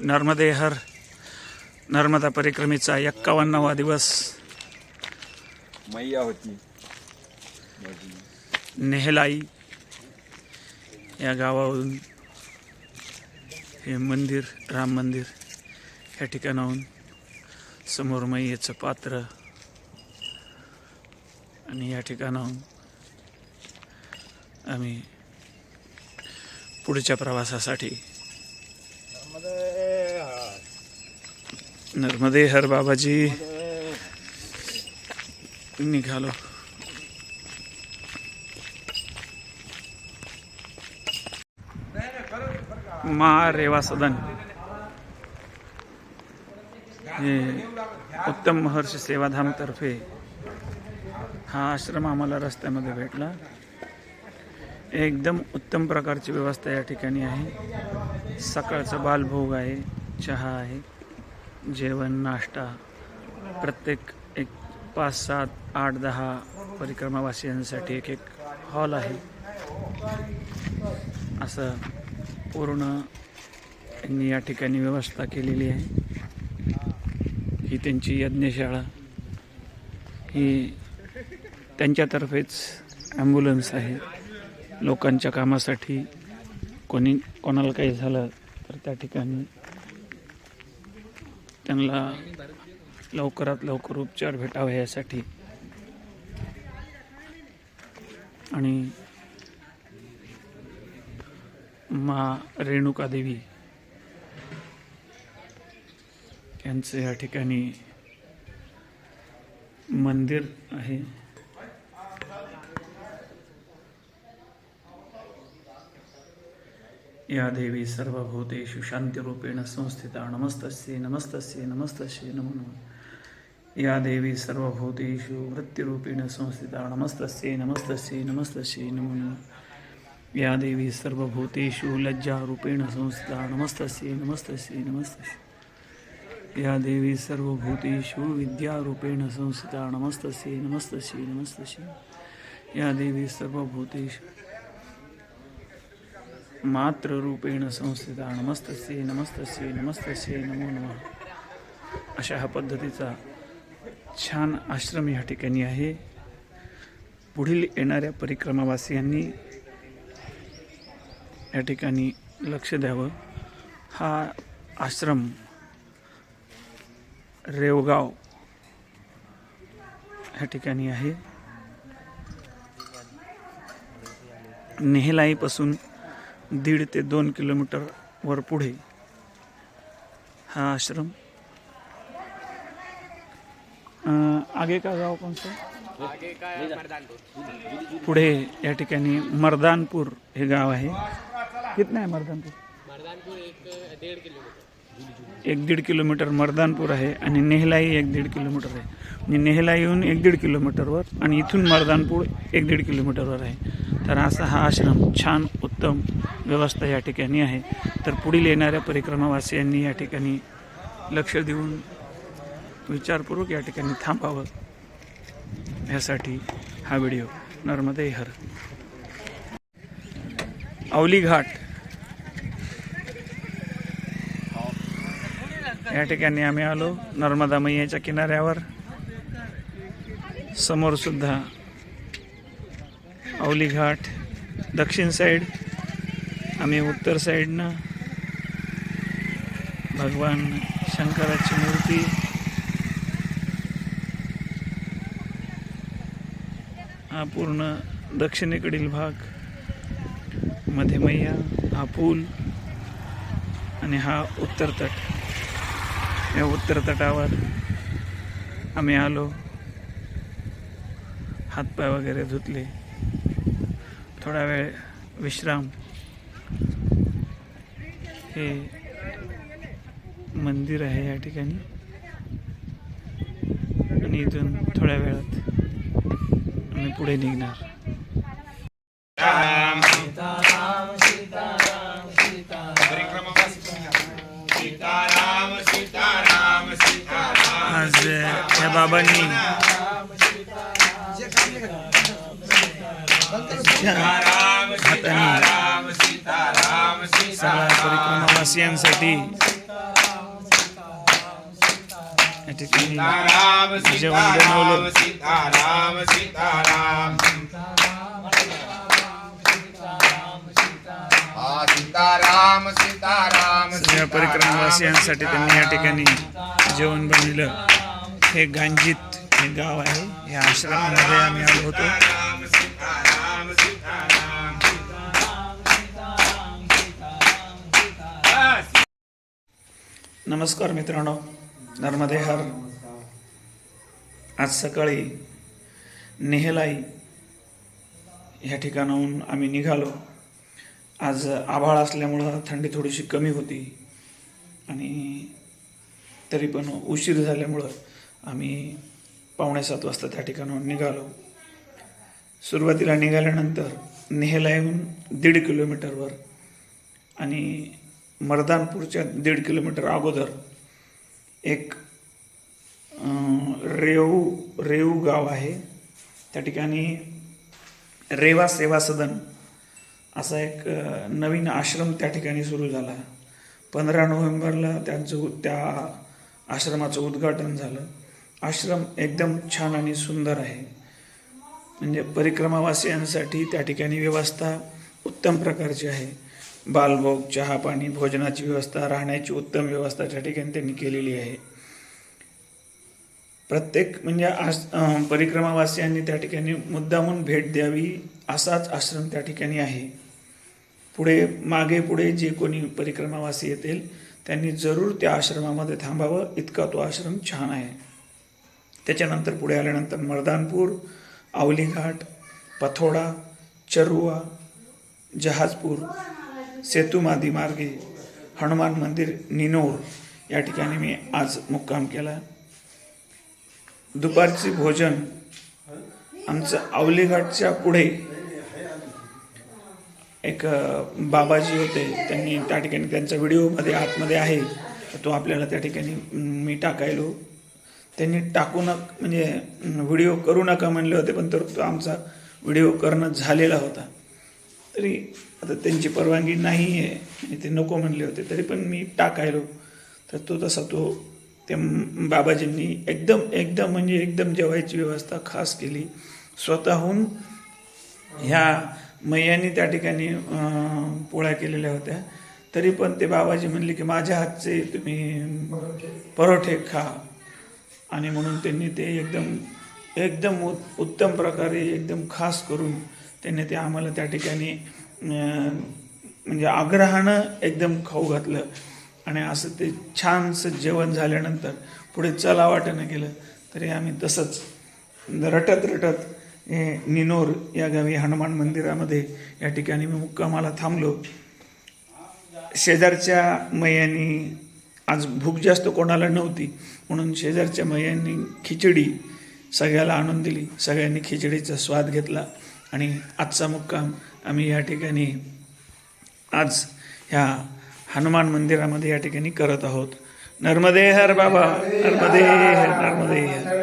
नर्मदे हर नर्मदा परिक्रमेचा एक्कावन्नावा दिवस. मैया होती. नेहलाई या गावावरून हे मंदिर राम मंदिर या ठिकाणाहून समोर मैयेचं पात्र आणि या ठिकाणाहून आम्ही पुढच्या प्रवासासाठी नर्मदे हर। बाबाजी। निघालो। मा रेवा सदन। हे उत्तम महर्षी सेवाधामतर्फे हा आश्रम आम्हाला रस्त्यामध्ये भेटला. एकदम उत्तम प्रकारची व्यवस्था या ठिकाणी आहे. सकाळचा बालभोग आहे चहा आहे जेवण नाश्ता. प्रत्येक एक पाच सात आठ दहा परिक्रमावासियांसाठी एक एक हॉल आहे. असं पूर्ण यांनी या ठिकाणी व्यवस्था केलेली आहे. ही त्यांची यज्ञशाळा. ही त्यांच्यातर्फेच ॲम्ब्युलन्स आहे. लोकांच्या कामासाठी कोणी कोणाला काही झालं तर त्या ठिकाणी त्यांना लवकरात लवकर उपचार भेटावे यासाठी. आणि मा रेणुका देवी यांचं या ठिकाणी मंदिर आहे. या देवी सर्वभूतेषु शांतिरूपेण संस्थिता नमस्तस्ये नमस्तस्ये नमस्तस्ये नमो नमः। या देवी सर्वभूतेषु वृत्तिरूपेण संस्थिता नमस्तस्ये नमस्तस्ये नमस्तस्ये नमो नमः। या देवी सर्वभूतेषु लज्जारूपेण संस्थिता नमस्तस्ये नमस्तस्ये नमस्तस्ये। या देवी सर्वभूतेषु विद्यारूपेण संस्थिता नमस्तस्ये नमस्तस्ये नमस्तस्ये। या देवी सर्वभूतेषु मातृरूपेण संस्थिता नमस्तस्ये नमस्तस्ये नमस्तस्ये नमो नमः. अशा ह्या पद्धतीचा छान आश्रम या ठिकाणी आहे. पुढील येणाऱ्या परिक्रमावासियांनी या ठिकाणी लक्ष द्यावं. हा आश्रम रेवगाव ह्या ठिकाणी आहे. नेहलाईपासून दीड ते दोन किलोमीटरवर पुढे हा आश्रम. आगे का गाव कोणतं? पुढे या ठिकाणी मर्दानपूर हे गाव आहे. कितना आहे मर्दानपूर? मर्दानपूर एक दीड किलोमीटर. एक दीड किलोमीटर मर्दानपूर आहे आणि नेहलाई एक दीड किलोमीटर आहे. म्हणजे नेहलाईहून एक दीड किलोमीटरवर आणि इथून मर्दानपूर एक दीड किलोमीटरवर आहे. तर असा हा आश्रम छान उत्तम व्यवस्था या ठिकाणी आहे. तर पुढील येणाऱ्या परिक्रमावासियांनी या ठिकाणी लक्ष देऊन विचारपूर्वक या ठिकाणी थांबावं. ह्यासाठी हा व्हिडिओ नर्मदे हर. अवली घाट. या ठिकाणी आम्ही आलो. नर्मदा मैयाच्या किनाऱ्यावर. समोर सुद्धा अवली घाट. दक्षिण साईड आम्ही उत्तर साईडनं भगवान शंकराची मूर्ती. हा पूर्ण दक्षिणेकडील भागमध्ये मैया हा पूल आणि हा उत्तर तट. या उत्तर तटावर आम्ही आलो. हातपाय वगैरे धुतले. थोडा वेळ विश्राम. हे मंदिर आहे या ठिकाणी. आणि इथून थोड्या वेळात आम्ही पुढे निघणार. बाबांनी. सगळ्या परिक्रमावासियांसाठी. या ठिकाणी जेवण बनवलं. सीताराम सीताराम सीताराम. सीताराम सगळ्या परिक्रमावासियांसाठी त्यांनी या ठिकाणी जेवण बनविलं. हे गांजीत हे गाव आहे. या आश्रमामध्ये आम्ही आलो होतो. नमस्कार मित्रांनो. नर्मदे हर. आज सकाळी नेहलाई ह्या ठिकाणाहून आम्ही निघालो. आज आभाळ असल्यामुळं थंडी थोडीशी कमी होती. आणि तरी पण उशीर झाल्यामुळं आम्ही पावणेसात वाजता त्या ठिकाणाहून निघालो. सुरुवातीला निघाल्यानंतर नेहलाईहून दीड किलोमीटरवर आणि मर्दानपूरच्या दीड किलोमीटर अगोदर एक रेऊ रेऊ गाव आहे. त्या ठिकाणी रेवा सेवा सदन असा एक नवीन आश्रम त्या ठिकाणी सुरू झाला. पंधरा नोव्हेंबरला त्यांचं त्या आश्रमाचं उद्घाटन झालं. आश्रम एकदम छान आणि सुंदर आहे. म्हणजे परिक्रमावासियांसाठी त्या ठिकाणी व्यवस्था उत्तम प्रकारची आहे. बालभोग चहा पाणी भोजनाची व्यवस्था राहण्याची उत्तम व्यवस्था त्या ठिकाणी त्यांनी केलेली आहे. प्रत्येक म्हणजे आश परिक्रमावासियांनी त्या ठिकाणी मुद्दामून भेट द्यावी असाच आश्रम त्या ठिकाणी आहे. पुढे मागे पुढे जे कोणी परिक्रमावासी येतील त्यांनी जरूर त्या आश्रमामध्ये थांबावं इतका तो आश्रम छान आहे. त्याच्यानंतर पुढे आल्यानंतर मर्दानपूर आवलीघाट पथोडा चरुआ जहाजपूर सेतुमादी मार्गे हनुमान मंदिर निनोर या ठिकाणी मी आज मुक्काम केला. दुपारचे भोजन आमचं आवलीघाटच्या पुढे एक बाबाजी होते. त्यांनी त्या ठिकाणी त्यांचा व्हिडिओमध्ये आतमध्ये आहे. तो आपल्याला त्या ठिकाणी मी टाकायलो. त्यांनी टाकू नका म्हणजे व्हिडिओ करू नका म्हणले होते पण तर तो आमचा व्हिडिओ करणं झालेला होता. तरी आता त्यांची परवानगी नाही आहे आणि ते नको म्हणले होते. तरी पण मी टाकायलो. तर तो तसा तो ते बाबाजींनी एकदम एकदम म्हणजे एकदम जेवायची व्यवस्था खास केली. स्वतःहून ह्या मैयांनी त्या ठिकाणी पोळ्या केलेल्या होत्या. तरी पण ते बाबाजी म्हणले की माझ्या हातचे तुम्ही परोठे खा. आणि म्हणून त्यांनी ते एकदम एकदम उत् उत्तम प्रकारे एकदम खास करून त्यांनी ते आम्हाला त्या ठिकाणी म्हणजे आग्रहानं एकदम खाऊ घातलं. आणि असं ते छानसं जेवण झाल्यानंतर पुढे चला वाटणं गेलं. तरी आम्ही तसंच रटत रटत हे निनोर या गावी हनुमान मंदिरामध्ये या ठिकाणी मी मुक्कामाला थांबलो. शेजारच्या मैयानी आज भूक जास्त कोणाला नव्हती म्हणून शेजारच्या मैयांनी खिचडी सगळ्याला आणून दिली. सगळ्यांनी खिचडीचा स्वाद घेतला आणि आजचा मुक्काम आम्ही या ठिकाणी आज ह्या हनुमान मंदिरामध्ये या ठिकाणी करत आहोत. नर्मदे हर बाबा नर्मदे हर नर्मदे हर.